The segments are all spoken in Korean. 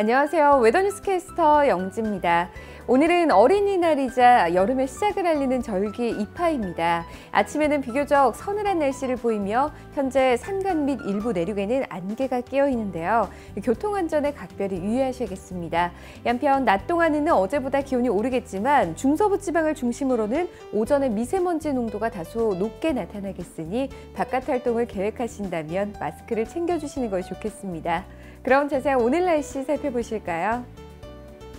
안녕하세요. 웨더뉴스 캐스터 영지입니다. 오늘은 어린이날이자 여름의 시작을 알리는 절기 이파입니다. 아침에는 비교적 서늘한 날씨를 보이며 현재 산간 및 일부 내륙에는 안개가 끼어 있는데요. 교통안전에 각별히 유의하셔야겠습니다. 한편 낮 동안에는 어제보다 기온이 오르겠지만 중서부 지방을 중심으로는 오전에 미세먼지 농도가 다소 높게 나타나겠으니 바깥 활동을 계획하신다면 마스크를 챙겨주시는 것이 좋겠습니다. 그럼 자세한 오늘 날씨 살펴보실까요?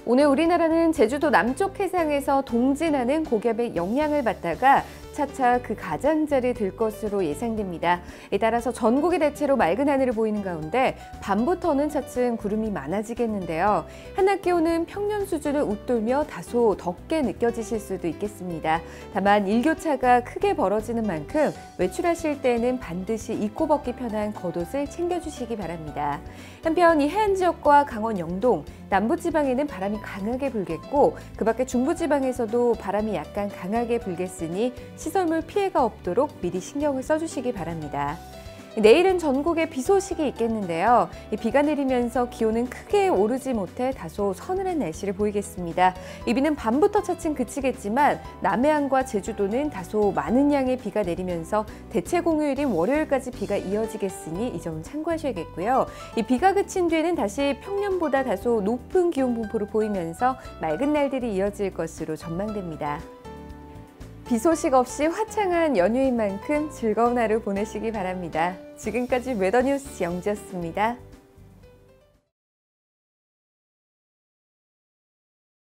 오늘 우리나라는 제주도 남쪽 해상에서 동진하는 고겹의 영향을 받다가 차차 그 가장자리 들 것으로 예상됩니다. 따라서 전국이 대체로 맑은 하늘을 보이는 가운데 밤부터는 차츰 구름이 많아지겠는데요. 한낮 기온은 평년 수준을 웃돌며 다소 덥게 느껴지실 수도 있겠습니다. 다만 일교차가 크게 벌어지는 만큼 외출하실 때는 반드시 입고 벗기 편한 겉옷을 챙겨주시기 바랍니다. 한편 이 해안 지역과 강원 영동, 남부지방에는 바람이 강하게 불겠고 그 밖에 중부지방에서도 바람이 약간 강하게 불겠으니 시설물 피해가 없도록 미리 신경을 써주시기 바랍니다. 내일은 전국에 비 소식이 있겠는데요. 비가 내리면서 기온은 크게 오르지 못해 다소 서늘한 날씨를 보이겠습니다. 이 비는 밤부터 차츰 그치겠지만 남해안과 제주도는 다소 많은 양의 비가 내리면서 대체 공휴일인 월요일까지 비가 이어지겠으니 이 점은 참고하셔야겠고요. 이 비가 그친 뒤에는 다시 평년보다 다소 높은 기온 분포를 보이면서 맑은 날들이 이어질 것으로 전망됩니다. 비 소식 없이 화창한 연휴인 만큼 즐거운 하루 보내시기 바랍니다. 지금까지 웨더뉴스 영지였습니다.